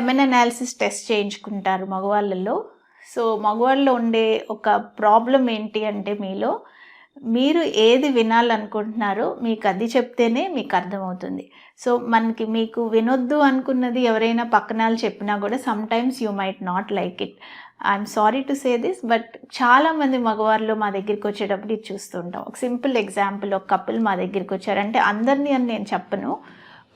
Semen analysis test చేయించుకుంటారు మగవాళ్ళలో so మగవాళ్ళలో ఉండే ఒక ప్రాబ్లం ఏంటి అంటే మీలో మీరు ఏది వినాలనుకుంటున్నారో మీకు అది చెప్తేనే మీకు అర్థమవుతుంది. సో మనకి మీకు వినొద్దు అనుకున్నది ఎవరైనా పక్కన వాళ్ళు చెప్పినా కూడా sometimes you might not like it I'm sorry to say this but చాలామంది మగవాళ్ళు మా దగ్గరికి వచ్చేటప్పుడు ఇది చూస్తుంటాం. ఒక సింపుల్ ఎగ్జాంపుల్ ఒక కపుల్ మా దగ్గరికి వచ్చారంటే అందరినీ అని నేను చెప్పను.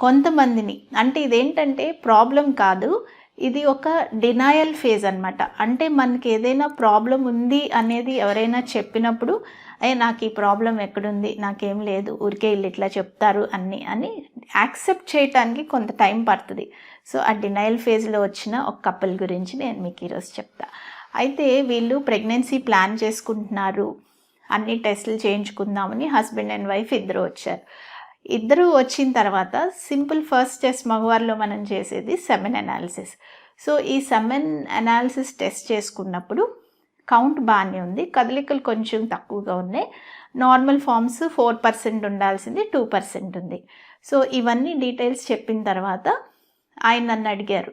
కొంతమందిని. అంటే ఇదేంటంటే ప్రాబ్లం కాదు. ఇది ఒక డినాయల్ ఫేజ్ అన్నమాట. అంటే మనకి ఏదైనా ప్రాబ్లం ఉంది అనేది ఎవరైనా చెప్పినప్పుడు అయ్యే నాకు ఈ ప్రాబ్లం ఎక్కడుంది? నాకేం లేదు. ఊరికే వీళ్ళు ఇట్లా చెప్తారు అన్ని అని యాక్సెప్ట్ చేయటానికి కొంత టైం పడుతుంది. సో ఆ డినైల్ ఫేజ్లో వచ్చిన ఒక కపుల్ గురించి నేను మీకు ఈరోజు చెప్తా. అయితే వీళ్ళు ప్రెగ్నెన్సీ ప్లాన్ చేసుకుంటున్నారు. అన్ని టెస్టులు చేయించుకుందామని హస్బెండ్ అండ్ వైఫ్ ఇద్దరు వచ్చారు. ఇద్దరు వచ్చిన తర్వాత సింపుల్ ఫస్ట్ టెస్ట్ మగవారిలో మనం చేసేది సెమెన్ అనాలిసిస్ సో ఈ సెమెన్ అనాలిసిస్ టెస్ట్ చేసుకున్నప్పుడు కౌంట్ బాగానే ఉంది. కదలికలు కొంచెం తక్కువగా ఉన్నాయి. నార్మల్ ఫామ్స్ ఫోర్ పర్సెంట్ ఉండాల్సింది టూ పర్సెంట్ ఉంది. సో ఇవన్నీ డీటెయిల్స్ చెప్పిన తర్వాత ఆయన నన్ను అడిగారు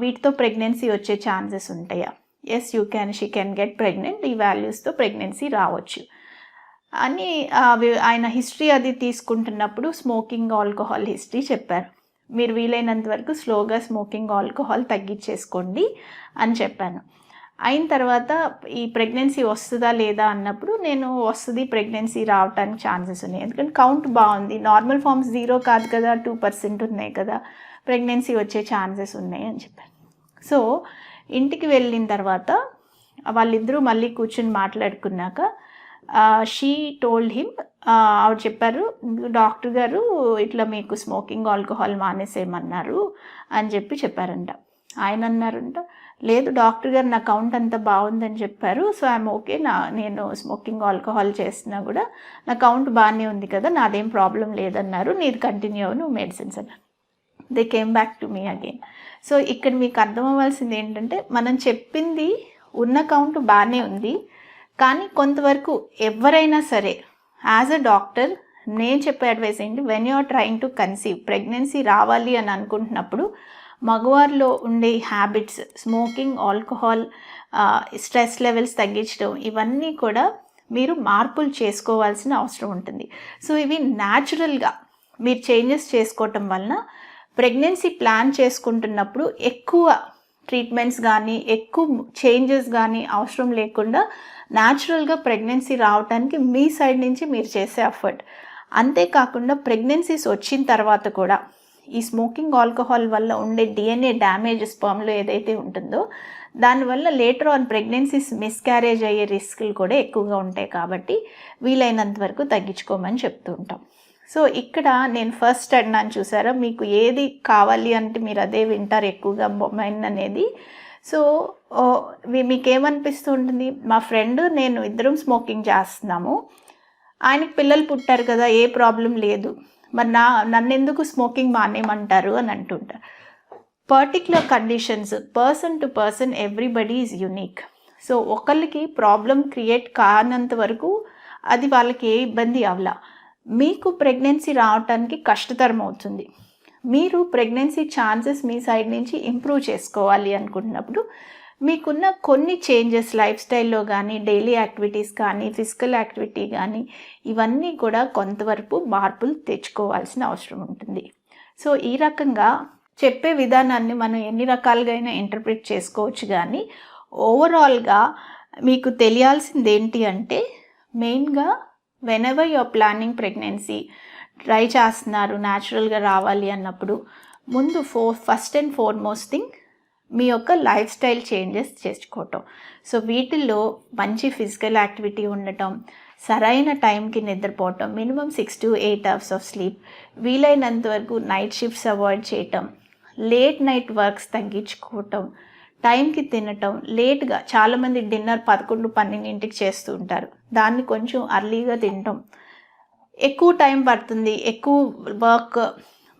వీటితో ప్రెగ్నెన్సీ వచ్చే ఛాన్సెస్ ఉంటాయా? Yes you can she can get pregnant ఈ వాల్యూస్తో ప్రెగ్నెన్సీ రావచ్చు. అని ఆయన హిస్టరీ అది తీసుకుంటున్నప్పుడు స్మోకింగ్ ఆల్కహాల్ హిస్టరీ చెప్పారు. మీరు వీలైనంత వరకు స్లోగా స్మోకింగ్ ఆల్కహాల్ తగ్గించేసుకోండి అని చెప్పాను. అయిన తర్వాత ఈ ప్రెగ్నెన్సీ వస్తుందా లేదా అన్నప్పుడు నేను వస్తుంది ప్రెగ్నెన్సీ రావడానికి ఛాన్సెస్ ఉన్నాయి. ఎందుకంటే కౌంట్ బాగుంది. నార్మల్ ఫామ్స్ జీరో కాదు కదా టూ పర్సెంట్ ఉన్నాయి కదా ప్రెగ్నెన్సీ వచ్చే ఛాన్సెస్ ఉన్నాయి అని చెప్పాను. సో ఇంటికి వెళ్ళిన తర్వాత వాళ్ళిద్దరూ మళ్ళీ కూర్చొని మాట్లాడుకున్నాక షీ టోల్డ్ హిమ్ ఆవిడ చెప్పారు డాక్టర్ గారు ఇట్లా మీకు స్మోకింగ్ ఆల్కహాల్ మానేసేయమన్నారు అని చెప్పి చెప్పారంట. ఆయన అన్నారంట లేదు డాక్టర్ గారు నా కౌంట్ అంత బాగుందని చెప్పారు సో ఐఎమ్ ఓకే నా నేను స్మోకింగ్ ఆల్కహాల్ చేసినా కూడా నా కౌంట్ బాగానే ఉంది కదా నాదేం ప్రాబ్లం లేదన్నారు నీది కంటిన్యూ అవ్వు నువ్వు మెడిసిన్స్ అన్నారు they came back to me again so ఇక్కడ మీకు అర్థం అవ్వాల్సింది ఏంటంటే మనం చెప్పింది ఉన్న కౌంట్ బాగానే ఉంది కానీ కొంతవరకు ఎవరైనా సరే యాజ్ అ డాక్టర్ నేను చెప్పే అడ్వైస్ ఏంటి? When you are to conceive pregnancy రావాలి అని అనుకుంటున్నప్పుడు మగవారిలో ఉండే habits smoking alcohol stress levels తగ్గించడం ఇవన్నీ కూడా మీరు మార్పులు చేసుకోవాల్సిన అవసరం ఉంటుంది. సో ఇవి న్యాచురల్గా మీరు చేంజెస్ చేసుకోవటం వలన ప్రెగ్నెన్సీ ప్లాన్ చేసుకుంటున్నప్పుడు ఎక్కువ ట్రీట్మెంట్స్ కానీ ఎక్కువ చేంజెస్ కానీ అవసరం లేకుండా న్యాచురల్గా ప్రెగ్నెన్సీ రావడానికి మీ సైడ్ నుంచి మీరు చేసే ఎఫర్ట్. అంతేకాకుండా ప్రెగ్నెన్సీస్ వచ్చిన తర్వాత కూడా ఈ స్మోకింగ్ ఆల్కహాల్ వల్ల ఉండే డిఎన్ఏ డ్యామేజ్ స్పర్మ్లో ఏదైతే ఉంటుందో దానివల్ల లేటర్ ఆన్ ప్రెగ్నెన్సీస్ మిస్క్యారేజ్ అయ్యే రిస్కులు కూడా ఎక్కువగా ఉంటాయి కాబట్టి వీలైనంత వరకు తగ్గించుకోమని చెప్తూ ఉంటాం. సో ఇక్కడ నేను ఫస్ట్ అన్నాను చూసారా మీకు ఏది కావాలి అంటే మీరు అదే వింటారు ఎక్కువగా మైన్ అనేది. సో మీకేమనిపిస్తూ మీకు ఉంటుంది మా ఫ్రెండ్ నేను ఇద్దరం స్మోకింగ్ చేస్తున్నాము. ఆయనకి పిల్లలు పుట్టారు కదా ఏ ప్రాబ్లం లేదు. మరి నా నన్ను ఎందుకు స్మోకింగ్ మానేయమంటారు అని అంటుంటారు particular conditions person to person everybody is unique so ఒకళ్ళకి ప్రాబ్లం క్రియేట్ కానంత వరకు అది వాళ్ళకి ఏ ఇబ్బంది అవలా. మీకు ప్రెగ్నెన్సీ రావటానికి కష్టతరం అవుతుంది. మీరు ప్రెగ్నెన్సీ ఛాన్సెస్ మీ సైడ్ నుంచి ఇంప్రూవ్ చేసుకోవాలి అనుకుంటున్నప్పుడు మీకున్న కొన్ని చేంజెస్ లైఫ్ స్టైల్లో కానీ డైలీ యాక్టివిటీస్ కానీ ఫిజికల్ యాక్టివిటీ కానీ ఇవన్నీ కూడా కొంతవరకు మార్పులు తెచ్చుకోవాల్సిన అవసరం ఉంటుంది. సో ఈ రకంగా చెప్పే విధానాన్ని మనం ఎన్ని రకాలుగా అయినా ఇంటర్ప్రిట్ చేసుకోవచ్చు కానీ ఓవరాల్గా మీకు తెలియాల్సింది ఏంటి అంటే మెయిన్గా when your planning pregnancy try చేస్తున్నారు న్యాచురల్గా రావాలి అన్నప్పుడు ముందు ఫో ఫస్ట్ అండ్ ఫోర్మోస్ట్ థింగ్ మీ యొక్క లైఫ్ స్టైల్ చేంజెస్ చేసుకోవటం. సో వీటిల్లో మంచి ఫిజికల్ యాక్టివిటీ ఉండటం సరైన టైంకి నిద్రపోవటం minimum six to eight hours of sleep వీలైనంత వరకు నైట్ షిఫ్ట్స్ అవాయిడ్ చేయటం లేట్ నైట్ వర్క్స్ తగ్గించుకోవటం టైంకి తినటం లేట్గా చాలామంది డిన్నర్ పదకొండు పన్నెండింటికి చేస్తూ ఉంటారు. దాన్ని కొంచెం అర్లీగా తినటం. ఎక్కువ టైం పడుతుంది ఎక్కువ వర్క్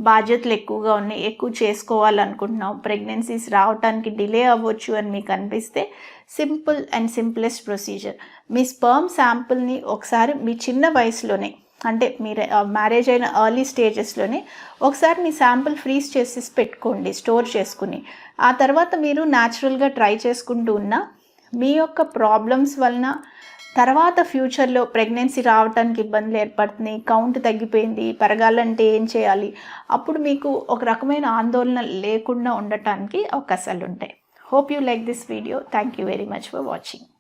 బాధ్యతలు ఎక్కువగా ఉన్నాయి ఎక్కువ చేసుకోవాలనుకుంటున్నాం ప్రెగ్నెన్సీస్ రావడానికి డిలే అవ్వచ్చు అని మీకు అనిపిస్తే సింపుల్ అండ్ సింప్లెస్ట్ ప్రొసీజర్. మీ స్పర్మ్ శాంపుల్ని ఒకసారి మీ చిన్న వయసులోనే అంటే మీరు మ్యారేజ్ అయిన ఎర్లీ స్టేజెస్లోనే ఒకసారి మీ శాంపుల్ ఫ్రీజ్ చేసి పెట్టుకోండి స్టోర్ చేసుకుని. ఆ తర్వాత మీరు న్యాచురల్గా ట్రై చేసుకుంటూ ఉన్న మీ యొక్క ప్రాబ్లమ్స్ వలన తర్వాత ఫ్యూచర్లో ప్రెగ్నెన్సీ రావడానికి ఇబ్బందులు ఏర్పడుతున్నాయి కౌంట్ తగ్గిపోయింది పెరగాలంటే ఏం చేయాలి? అప్పుడు మీకు ఒక రకమైన ఆందోళన లేకుండా ఉండటానికి అవకాశాలు ఉంటాయి hope you like this video thank you very much for watching